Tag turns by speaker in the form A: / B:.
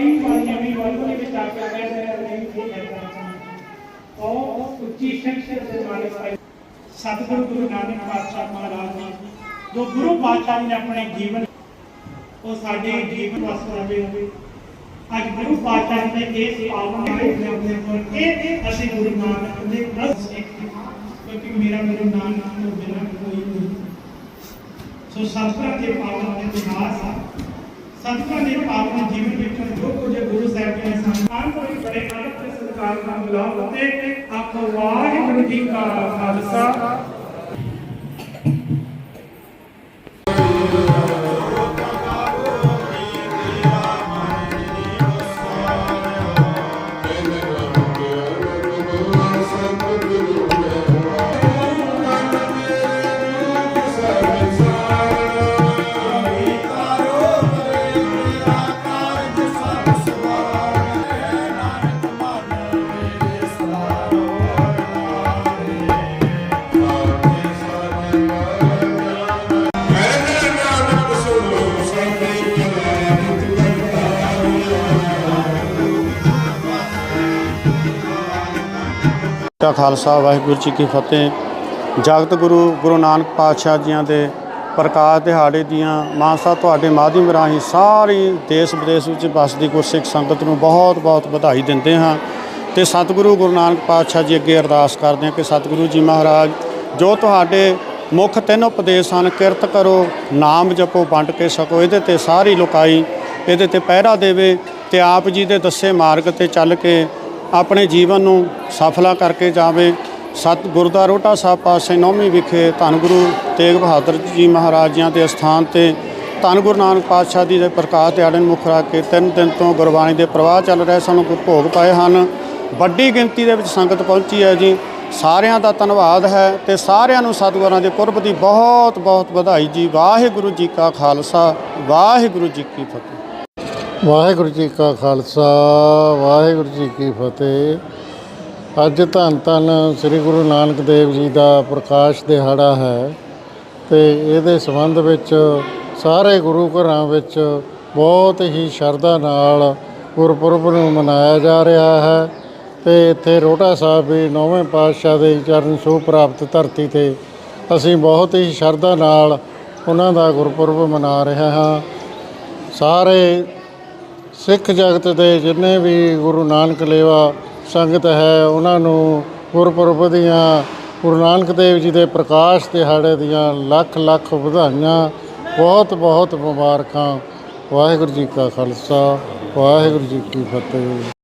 A: ਕਈ ਵਾਰੀ ਐਵੇਂ ਵਾਹਿਗੁਰੂ ਦੇ ਵਿੱਚ ਆ ਕੇ ਕਹਿੰਦੇ ਨੇ ਨਹੀਂ ਇਹ ਐਸਾ ਉਹ ਉੱਚੀ ਸ਼ਖਸੀਅਤ ਦੇ ਮਾਲਕ ਭਾਈ ਸਤਿਗੁਰੂ ਗੁਰੂ ਨਾਨਕ ਪਾਤਸ਼ਾਹ ਮਹਾਰਾਜ ਜੀ, ਜੋ ਗੁਰੂ ਪਾਤਸ਼ਾਹ ਜੀ ਨੇ ਆਪਣੇ ਜੀਵਨ ਉਹ ਸਾਡੇ ਜੀਵਨ ਵਾਸਤੇ ਹੋਵੇ ਅੱਜ ਗੁਰੂ ਪਾਤਸ਼ਾਹ ਜੀ ਨੇ ਇਸ ਪਾਵਨ ਦੇ ਆਪਣੇ ਉੱਪਰ ਇਹ ਅਸੀਂ ਗੁਰੂ ਨਾਨਕ ਦੇ ਦਸ ਸਿੱਖ ਕਿਉਂਕਿ ਮੇਰਾ ਗੁਰੂ ਨਾਨਕ ਤੋਂ ਬਿਨਾਂ ਕੋਈ ਨਹੀਂ। ਸੋ ਸਤਿਗੁਰਾਂ ਦੇ ਪਾਵਨ ਦੇ ਇਤਿਹਾਸ ਆ। ਸਤਿਗੁਰਾਂ ਦੇ ਪਾਵਨ ਜੀਵਨ ਵਿੱਚੋਂ ਜੋ ਕੁਝ ਗੁਰੂ ਸਾਹਿਬ ਜੀ ਨੇ ਸਾਨੂੰ ਕੋਈ ਬੜੇ ਅਦਬ ਤੇ ਸਤਿਕਾਰ ਨਾਲ ਤੇ ਆਪ ਵਾਹਿਗੁਰੂ ਜੀ ਕਾ ਖਾਲਸਾ।
B: ਕਾ ਖਾਲਸਾ, ਵਾਹਿਗੁਰੂ ਜੀ ਕੀ ਫਤਿਹ। ਜਗਤ ਗੁਰੂ ਗੁਰੂ ਨਾਨਕ ਪਾਤਸ਼ਾਹ ਜੀਆਂ ਦੇ ਪ੍ਰਕਾਸ਼ ਦਿਹਾੜੇ ਦੀਆਂ ਮਾਨਸਾ ਤੁਹਾਡੇ ਮਾਧਿਅਮ ਰਾਹੀਂ ਸਾਰੀ ਦੇਸ਼ ਵਿਦੇਸ਼ ਵਿੱਚ ਵੱਸਦੀ ਗੁਰਸਿੱਖ ਸੰਗਤ ਨੂੰ ਬਹੁਤ ਬਹੁਤ ਵਧਾਈ ਦਿੰਦੇ ਹਾਂ। ਤੇ ਸਤਿਗੁਰੂ ਗੁਰੂ ਨਾਨਕ ਪਾਤਸ਼ਾਹ ਜੀ ਅੱਗੇ ਅਰਦਾਸ ਕਰਦੇ ਹਾਂ ਕਿ ਸਤਿਗੁਰੂ ਜੀ ਮਹਾਰਾਜ, ਜੋ ਤੁਹਾਡੇ ਮੁੱਖ ਤਿੰਨ ਉਪਦੇਸ਼ ਹਨ, ਕਿਰਤ ਕਰੋ, ਨਾਮ ਜਪੋ, ਵੰਡ ਕੇ ਸਕੋ, ਇਹਦੇ ਤੇ ਸਾਰੀ ਲੋਕਾਈ ਇਹਦੇ ਤੇ ਪਹਿਰਾ ਦੇਵੇ ਤੇ ਆਪ ਜੀ ਦੇ ਦੱਸੇ ਮਾਰਗ ਤੇ ਚੱਲ ਕੇ ਆਪਣੇ ਜੀਵਨ ਨੂੰ ਸਫਲਾ ਕਰਕੇ ਜਾਵੇ। ਸਤ ਗੁਰਦੁਆਰਾ ਰੋਟਾ ਸਾਹਿਬ ਪਾਸੇ ਨੌਵੀਂ ਵਿਖੇ ਧੰਨ ਗੁਰੂ ਤੇਗ ਬਹਾਦਰ ਜੀ ਮਹਾਰਾਜ ਜੀਆਂ ਦੇ ਸਥਾਨ ਤੇ ਧੰਨ ਗੁਰੂ ਨਾਨਕ ਪਾਤਸ਼ਾਹ ਜੀ ਦੇ ਪ੍ਰਕਾਸ਼ ਦਿਹਾੜੇ ਨੂੰ ਮੁੱਖ ਰੱਖ ਕੇ ਤਿੰਨ ਦਿਨ ਤੋਂ ਗੁਰਬਾਣੀ ਦੇ ਪ੍ਰਵਾਹ ਚੱਲ ਰਹੇ, ਸਾਨੂੰ ਭੋਗ ਪਾਏ ਹਨ। ਵੱਡੀ ਗਿਣਤੀ ਦੇ ਵਿੱਚ ਸੰਗਤ ਪਹੁੰਚੀ ਹੈ ਜੀ। ਸਾਰਿਆਂ ਦਾ ਧੰਨਵਾਦ ਹੈ ਤੇ ਸਾਰਿਆਂ ਨੂੰ ਸਤਿਗੁਰਾਂ ਦੇ ਪੁਰਬ ਦੀ ਬਹੁਤ ਬਹੁਤ ਵਧਾਈ ਜੀ। ਵਾਹਿਗੁਰੂ ਜੀ ਕਾ ਖਾਲਸਾ, ਵਾਹਿਗੁਰੂ ਜੀ ਕੀ ਫਤਿਹ।
C: ਵਾਹਿਗੁਰੂ ਜੀ ਕਾ ਖਾਲਸਾ, ਵਾਹਿਗੁਰੂ ਜੀ ਕੀ ਫਤਿਹ। ਅੱਜ ਧੰਨ ਧੰਨ ਸ੍ਰੀ ਗੁਰੂ ਨਾਨਕ ਦੇਵ ਜੀ ਦਾ ਪ੍ਰਕਾਸ਼ ਦਿਹਾੜਾ ਹੈ ਤੇ ਇਹਦੇ ਸੰਬੰਧ ਵਿੱਚ ਸਾਰੇ ਗੁਰੂ ਘਰਾਂ ਵਿੱਚ ਬਹੁਤ ਹੀ ਸ਼ਰਧਾ ਨਾਲ ਗੁਰਪੁਰਬ ਨੂੰ ਮਨਾਇਆ ਜਾ ਰਿਹਾ ਹੈ ਤੇ ਇੱਥੇ ਰੋਟਾ ਸਾਹਿਬ ਵੀ ਨੌਵੇਂ ਪਾਤਸ਼ਾਹ ਦੇ ਚਰਨ ਛੂਹ ਪ੍ਰਾਪਤ ਧਰਤੀ ਤੇ ਅਸੀਂ ਬਹੁਤ ਹੀ ਸ਼ਰਧਾ ਨਾਲ ਉਹਨਾਂ ਦਾ ਗੁਰਪੁਰਬ ਮਨਾ ਰਹੇ ਹਾਂ। ਸਾਰੇ ਸਿੱਖ ਜਗਤ ਦੇ ਜਿੰਨੇ ਵੀ ਗੁਰੂ ਨਾਨਕ ਲੇਵਾ ਸੰਗਤ ਹੈ, ਉਹਨਾਂ ਨੂੰ ਗੁਰਪੁਰਬ ਦੀਆਂ ਗੁਰੂ ਨਾਨਕ ਦੇਵ ਜੀ ਦੇ ਪ੍ਰਕਾਸ਼ ਦਿਹਾੜੇ ਦੀਆਂ ਲੱਖ ਲੱਖ ਵਧਾਈਆਂ, ਬਹੁਤ ਬਹੁਤ ਮੁਬਾਰਕਾਂ। ਵਾਹਿਗੁਰੂ ਜੀ ਕਾ ਖਾਲਸਾ, ਵਾਹਿਗੁਰੂ ਜੀ ਕੀ ਫਤਿਹ।